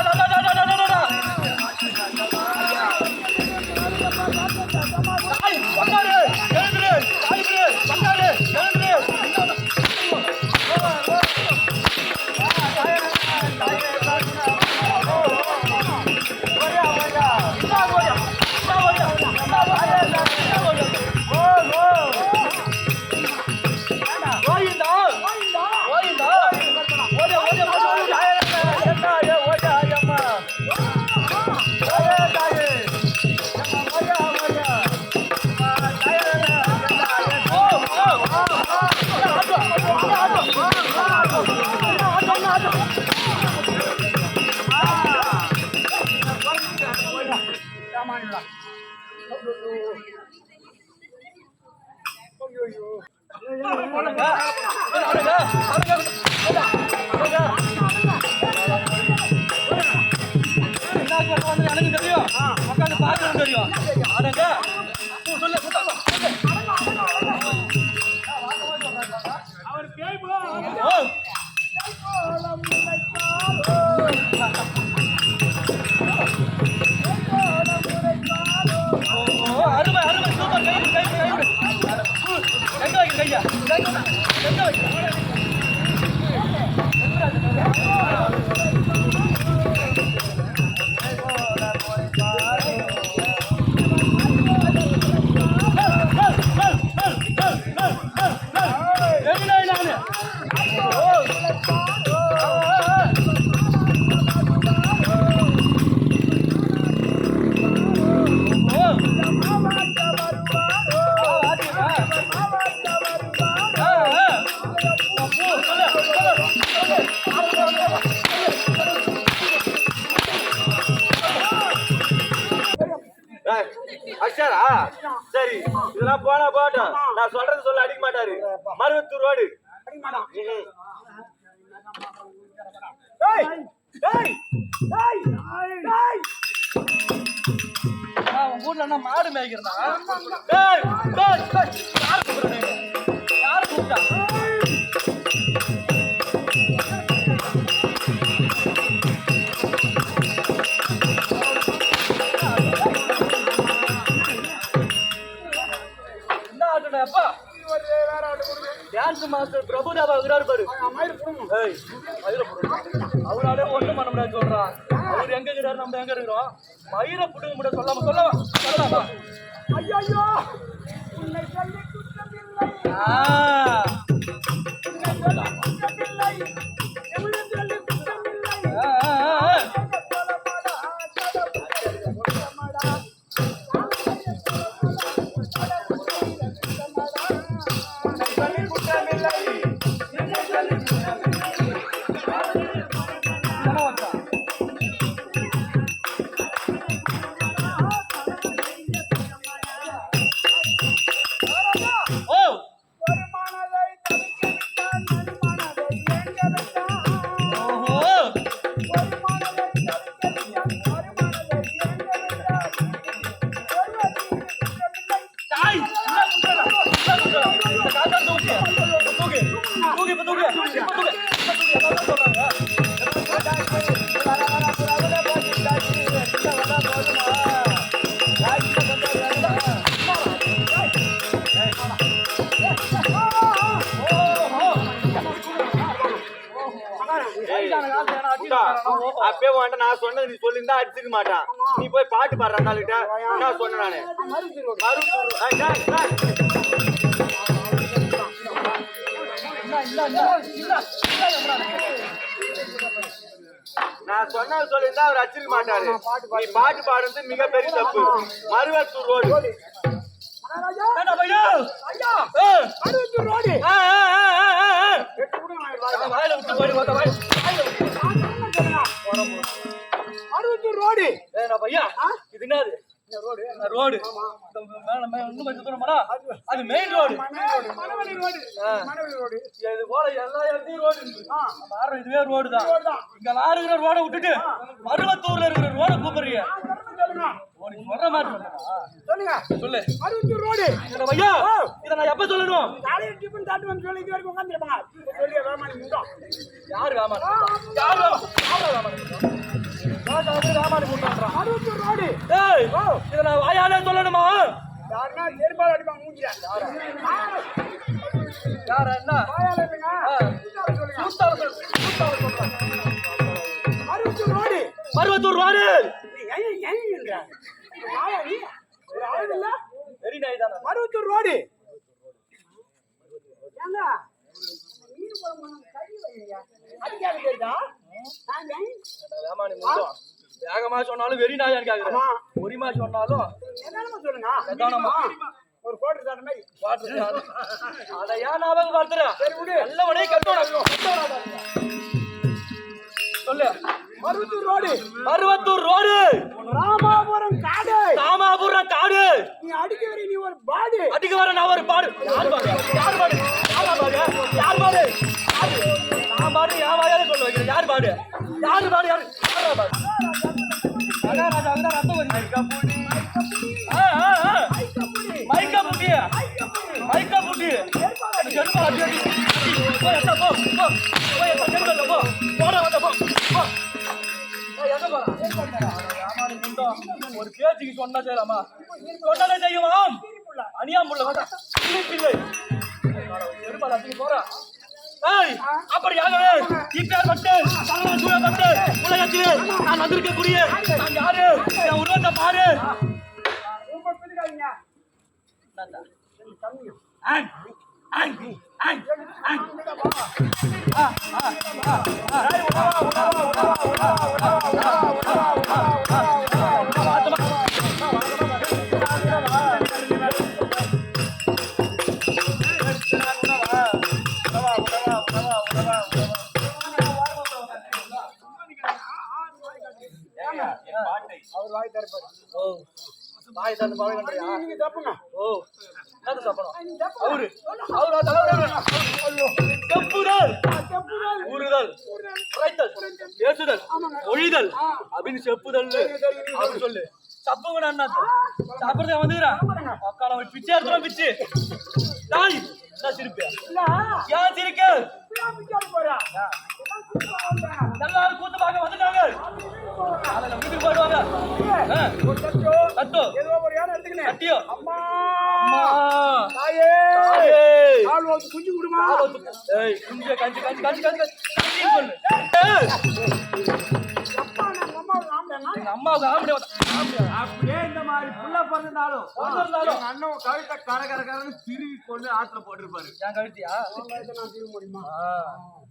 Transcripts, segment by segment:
எனக்கு தெரியும் உட்காந்து பார்க்கணும் தெரியும் Thank you. சரி இதெல்லாம் போனா போட்டோம் நான் சொல்றது சொல்ல அடிக்க மாட்டாரு. மருவத்தூர் ரோடு. ஊர்ல என்ன மாடு மேய்க்கிறதா? அவராலே ஒண்ணும் பண்ண முடியாது சொல்றான் அவர் எங்க இருக்கிறாரு? நம்ம எங்க இருக்கிறோம்? மயிரை புடுங்க முடியாது சொல்லாம சொல்லவா? சொல்லலாமா ஆ. ஆ, அப்பயே உன்கிட்ட நான் சொன்னது நீ சொல்லியிருந்தா அடிச்சுக்க மாட்டான். நீ போய் பாட்டு பாடுற நாளுகிட்ட நான் சொன்னேன் நானு. மருவத்தூர். நான் சொன்னது சொல்லியிருந்தா அவர் அடிச்சிருக்க மாட்டாரு. நீ பாட்டு பாடுறது மிகப்பெரிய தப்பு. மருவத்தூர் ரோடு. வாயில விட்டு போயிடு, வாயில. வாயில விட்டு. ரோடு. பையா, இது என்னது? இந்த ரோடு இன்னும் கொஞ்சம் தூரமாடா? அது main road Manaveli road. Manaveli road. இது போல எல்லா இடத்தையும் ரோடு ஆடுற இதுவே ரோடு தான். இங்க இருக்கிற ரோட விட்டுட்டு மருவத்தூர்ல இருக்கிற ரோட கூப்பிடுறீங்க. நீ சொல்ற மாதிரி. சொல்லுங்க சொல்லு. அறுபத்தூர் ரோடு. ஐயா இதை நான் எப்ப சொல்லணும்? காலையில் டிஃபன் சாப்பிட்டு வந்து சொல்லி இது வரைக்கும் உட்காந்துருப்பாங்க சொல்லி வேமானி முந்தோம் யாரு வேமானி யாரு வந்து வேமானி முட்டம்ன்றான். அறுபத்தூர் ரோடு. ஏய் இதை நான் வாயாலே சொல்லணுமா? யாருன்னா செருப்பால் அடிப்பாங்க மூஞ்சில. யார? என்ன? வாயால. சொல்லுங்க. அறுபத்தூர் ரோடு. மருவத்தூர் வாரு நீ ஏன் ஏன் வெரி நாய் மருவத்தூர் ரோடு. ஏங்க மீன் குழம்பு வேகமா சொன்னாலும் வெறி நாய் எனக்கு பொறிமா சொன்னாலும் என்னன்னு சொல்லுங்க. ஒரு கோட்டர் சாப்பிட்ட அதையா வாட்டர் அதை ஏன் ஞாபகம் பார்த்துறேன் சரி விடு. நல்லவனே கட்டணும் சொல்லு. அறுபத்தூர் ரோடு மருவத்தூர் ரோடு ராமாபுரம் காடு ராமாபுரம் காடு நீ அடிக்க வரை நீ ஒரு பாடு அடிக்க வர நான் ஒரு பாடு யார் பாடு யார் பாடு யார் பாடு யார் பாடு? நான் பாடு என் வாயால சொல்ல வைக்கிறேன் யார் பாடு யாரு பாடு யாரு யாரா பாடு வந்து ரத்தம் வருது. மைக்கா புட்டி மைக்கா புட்டி எடுப்பா, அடி, அடி. எத்த, போ. போய் எத்த, போ. போடா, பேச்சுக்கு சொன்னா செய்யலாமா சொன்னதை போறா. பட்டு பகவான் சூழப்பட்டு உலகத்திலே நான் வந்திருக்கக்கூடிய நான் யாரு என் உருவத்தை பாரு பிடிக்காதீங்க ஆங், ஆங், ஆங், ஆங். ஆ, ஆ, ஆ, ஆ. நீங்க தப்புங்க ஓ, தப்பணும்? அவரு, அவரா தலைவரா? செப்புதல், ஊறுதல், உரைத்தல், பேசுதல், ஒழிதல். அப்படின்னு செப்புதல். அப்படி சொல்லு. சப்புங்கடா என்ன சாப்பிடுறத வந்துக்கிறான் அக்கால அவன் பிச்சை எடுத்துறான் பிச்சு. தாய் என்ன ஏன் சிரிக்க போறா வந்து குஞ்சு கொடுமா? ஏய் குஞ்ச கஞ்சி கஞ்சி கஞ்சி கஞ்சி கஞ்சி. சொல்லு அம்மாவுக்கு ஆம்பளை. அப்படியே இந்த மாதிரி புள்ள பிறந்தாலும் அண்ணன் கழுத்தை கர கர கரன்னு திருவி கொண்டு ஆத்துல போட்டிருப்பாரு. என் கழுத்தியா? நான் திரும்ப முடியுமா ஆ,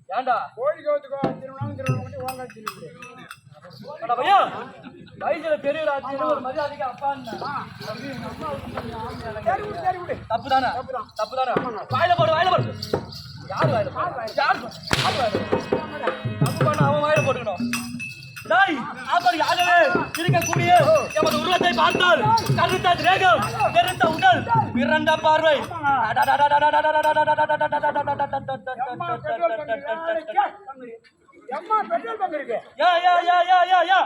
ஏன்டா? கோழி கவுத்துக்கோ திருமணம் திருமணம் மட்டும் வாங்க திரும்ப வயசுல பெரியவராச்சு ஒரு மரியாதைக்கு அப்பா சரி விடு சரி விடு. தப்பு தானே தப்பு தானே வாயில போடு வாயில போடு. யார் வாயில யார் தப்பு பண்ண அவன் வாயில போட்டுக்கணும். டாய் அப்படி யாகவே இருக்கக்கூடிய எமது உருவத்தை பார்த்தால் கருத்த திரேகம் பெருத்த உடல் பிறந்த பார்வை. யா யா யா யா யா யா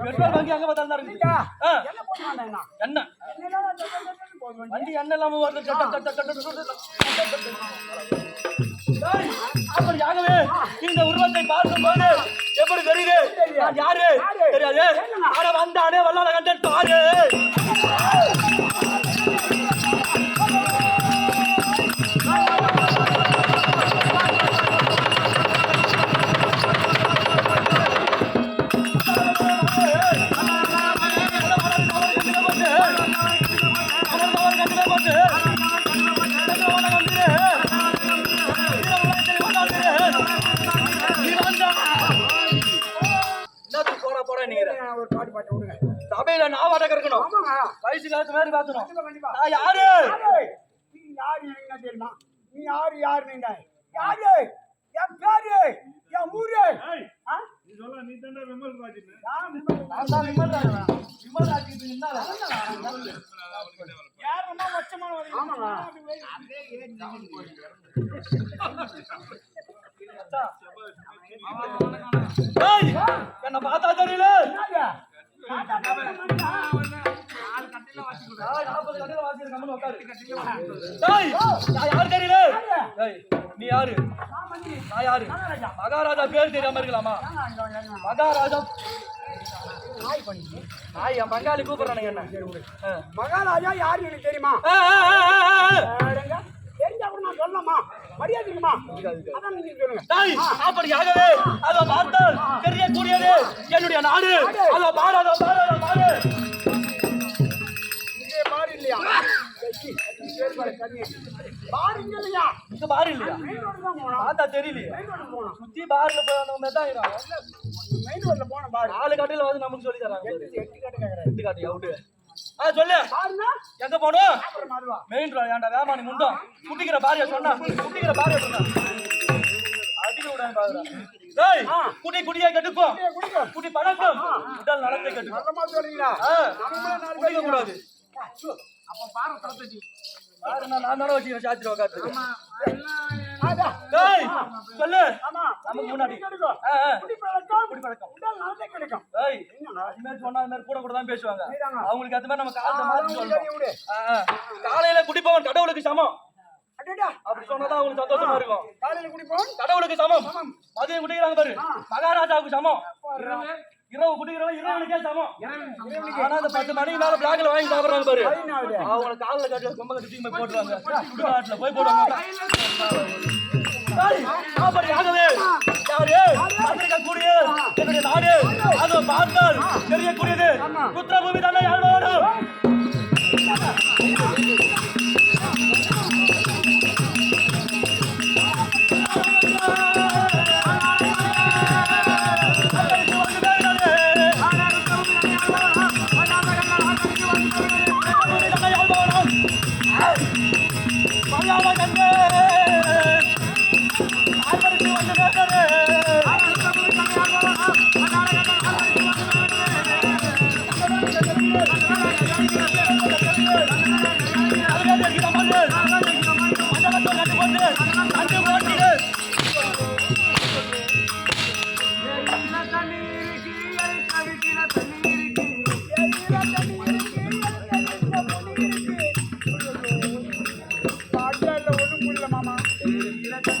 பெட்ரோல் பங்க் எங்க பார்த்தாலும் தான் இருக்கு என்ன போடுறாங்க என்ன வண்டி எண்ணெய் இல்லாம வருது அப்படி ஆகவே இந்த உருவத்தை பார்க்கும் போது எப்படி தெரியுது யாரு தெரியாது ஆனா வந்தானே வல்லாத கண்டன் பாரு இல்ல நான் வட இருக்கணும் வயசு காலத்து மாதிரி பாத்துக்கணும் நான் யாரு? நீ யாரு என்ன தெரியுமா? நீ யாரு யாரு நீங்க யாரு? என் பேரு? என் ஊரு? நீ சொல்ல நீ தானே விமல் ராஜ். நான் தான் விமல் என்ன யாருமா மச்சமான என்ன பார்த்தா தெரியல. நீ யாரு நான் யாரு மகாராஜா பேர் தெரியாம இருக்கலாமா மகாராஜா நாய் என் பங்காளி கூப்பிடுறானுங்க என்ன. மகாராஜா யாரு எனக்கு தெரியுமா. தெரிஞ்சா கூட நான் சொல்லலாமா மரியாதைக்குமா அப்படியாகவே அதை பார்த்தால் என்னுடைய நாடு. அதை பாரு பாராத பாரு பாரு. இல்லையா? இது பாரு இல்லையா? பார்த்தா தெரியலையே. சுத்தி பாருல போனவங்க தான் ஆயிரும் நாலு கட்டில வந்து நமக்கு சொல்லி தராங்க. எட்டு கட்டு கேட்கறாங்க எட்டு கட்டு ஆ சொல்லு. எங்க மாறுவா. மெயின் ரோட் ஏன்டா வேமானி முண்டம்? குட்டிக்கிற பாரிய சொன்னா. குட்டிக்கிற பாரிய சொன்னா. அடிக்க விடாம பாக்குறா டேய் குட்டி குட்டியா கட்டுக்கும் குடிக்க. குட்டி பழக்கம். உடல் நல்லமா சொல்றீங்களா? நம்மளே நாலு குடிக்க கூடாது. அப்ப பாரு தரத்தடி பாரு, நான் நான் தானே வச்சுக்கிறேன் சாத்திர உட்காந்து சொல்லு. நமக்கு முன்னாடி. கிடைக்கும். சொன்னா அது மாதிரி கூட கூட தான் பேசுவாங்க. அவங்களுக்கு அது மாதிரி நம்ம காலத்தை. காலையில குடிப்பவன் கடவுளுக்கு சமம். அப்படி சொன்னாதான் அவங்களுக்கு சந்தோஷமா இருக்கும். காலையில குடிப்போம் கடவுளுக்கு சமம். மதியம் குடிக்கிறாங்க பாரு. மகாராஜாவுக்கு சமம். இரவு குடிக்கிறவன் இரவனுக்கே சமம். ஆனா அந்த பத்து மணிக்கு மேல பிளாக்ல வாங்கி சாப்பிடுறாங்க பாரு. அவங்க கால்ல கட்டி கொம்ப கட்டி போய் சுடுகாட்டுல போய் போடுவாங்க. சாப்பாடு ஆகவே யாரு? கூடிய என்னுடைய நாடு. அதை பார்த்தால் தெரியக்கூடியது குற்றபூமி தானே யார் I தெரியல மாமா. எனக்கு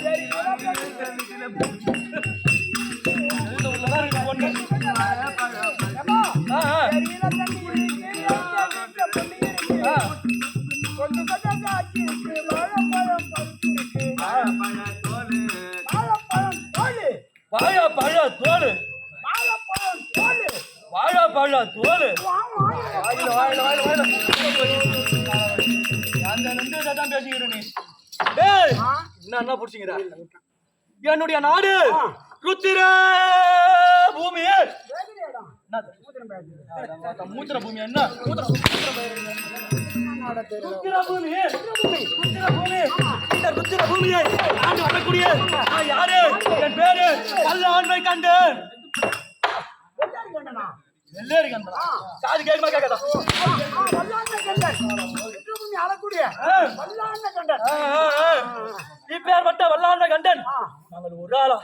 வாழா தோல் வாயில வாயில வாயில. அந்த ரெண்டு தான் பேசிக்கிறேன் நீ என்ன என்ன புடிச்சிக்கிற என்னுடைய நாடு ருத்திர பூமி. மூத்திர பூமி. என்ன? ருத்திர பூமி. ருத்திர பூமி. இந்த ருத்திர பூமியை ஆண்டு வரக்கூடிய நான் யாரு? என் பேரு கல்ல ஆண்மை கண்டேன் வெள்ளாரி கண்டனா கண்டா காது கேட்குமா கேட்காதா? இருக்கக்கூடிய வல்லாண்ட கண்டன். இப்பேற்பட்ட வல்லாண்ட கண்டன். நாங்கள் ஒரு ஆளா?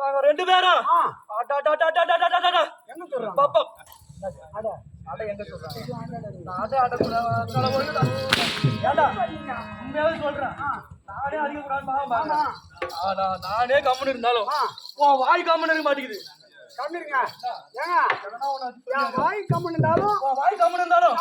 நாங்க ரெண்டு பேரா? பாப்போம். நானே கம்முன்னு இருந்தாலும் உன் வாய் கம்முன்னு இருக்க மாட்டேங்குது. கம்மிருங்க ஏங்க? வாய் கம்மன் இருந்தாலும் வாய் கம்மன் இருந்தாலும்